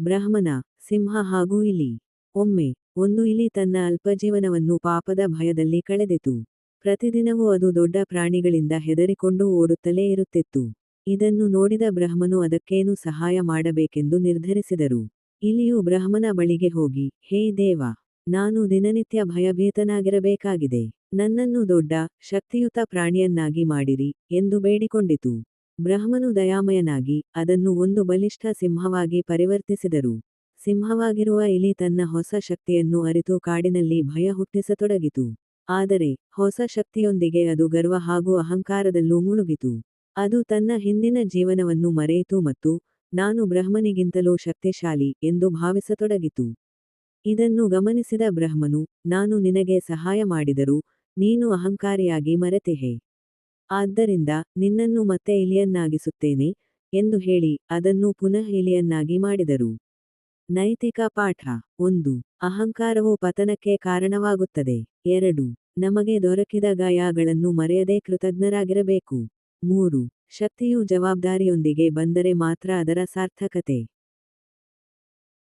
ಬ್ರಹ್ಮನ ಸಿಂಹ ಹಾಗೂ ಇಲಿ. ಒಮ್ಮೆ, ಒಂದು ಇಲಿ ತನ್ನ ಅಲ್ಪಜೀವನವನ್ನು ಪಾಪದ ಭಯದಲ್ಲಿ ಕಳೆದಿತು. ಪ್ರತಿದಿನವೂ ಅದು ದೊಡ್ಡ ಪ್ರಾಣಿಗಳಿಂದ ಹೆದರಿಕೊಂಡು ಓಡುತ್ತಲೇ ಇರುತ್ತಿತ್ತು. ಇದನ್ನು ನೋಡಿದ ಬ್ರಹ್ಮನು ಅದಕ್ಕೇನು ಸಹಾಯ ಮಾಡಬೇಕೆಂದು ನಿರ್ಧರಿಸಿದರು. ಇಲಿಯು ಬ್ರಹ್ಮನ ಬಳಿಗೆ ಹೋಗಿ, ಹೇ ದೇವ, ನಾನು ದಿನನಿತ್ಯ ಭಯಭೀತನಾಗಿರಬೇಕಾಗಿದೆ. ನನ್ನನ್ನು ದೊಡ್ಡ, ಶಕ್ತಿಯುತ ಪ್ರಾಣಿಯನ್ನಾಗಿ ಮಾಡಿರಿ ಎಂದು ಬೇಡಿಕೊಂಡಿತು. ಬ್ರಹ್ಮನು ದಯಾಮಯನಾಗಿ ಅದನ್ನು ಒಂದು ಬಲಿಷ್ಠ ಸಿಂಹವಾಗಿ ಪರಿವರ್ತಿಸಿದರು. ಸಿಂಹವಾಗಿರುವ ಇಲಿ ತನ್ನ ಹೊಸ ಶಕ್ತಿಯನ್ನು ಅರಿತು ಕಾಡಿನಲ್ಲಿ ಭಯ ಹುಟ್ಟಿಸತೊಡಗಿತು. ಆದರೆ, ಹೊಸ ಶಕ್ತಿಯೊಂದಿಗೆ ಅದು ಗರ್ವ ಹಾಗೂ ಅಹಂಕಾರದಲ್ಲೂ ಮುಳುಗಿತು. ಅದು ತನ್ನ ಹಿಂದಿನ ಜೀವನವನ್ನು ಮರೆಯಿತು ಮತ್ತು ನಾನು ಬ್ರಹ್ಮನಿಗಿಂತಲೂ ಶಕ್ತಿಶಾಲಿ ಎಂದು ಭಾವಿಸತೊಡಗಿತು. ಇದನ್ನು ಗಮನಿಸಿದ ಬ್ರಹ್ಮನು, ನಾನು ನಿನಗೆ ಸಹಾಯ ಮಾಡಿದರೂ ನೀನು ಅಹಂಕಾರಿಯಾಗಿ ಮರೆತಿಹೆ? ಆದ್ದರಿಂದ ನಿನ್ನನ್ನು ಮತ್ತೆ ಇಲಿಯನ್ನಾಗಿಸುತ್ತೇನೆ ಎಂದು ಹೇಳಿ ಅದನ್ನು ಪುನಃ ಇಲಿಯನ್ನಾಗಿ ಮಾಡಿದರು. ನೈತಿಕ ಪಾಠ ಒಂದು. ಅಹಂಕಾರವು ಪತನಕ್ಕೆ ಕಾರಣವಾಗುತ್ತದೆ. ಎರಡು. ನಮಗೆ ದೊರಕಿದ ಗಾಯಗಳನ್ನು ಮರೆಯದೆ ಕೃತಜ್ಞರಾಗಿರಬೇಕು. ಮೂರು. ಶಕ್ತಿಯು ಜವಾಬ್ದಾರಿಯೊಂದಿಗೆ ಬಂದರೆ ಮಾತ್ರ ಅದರ ಸಾರ್ಥಕತೆ.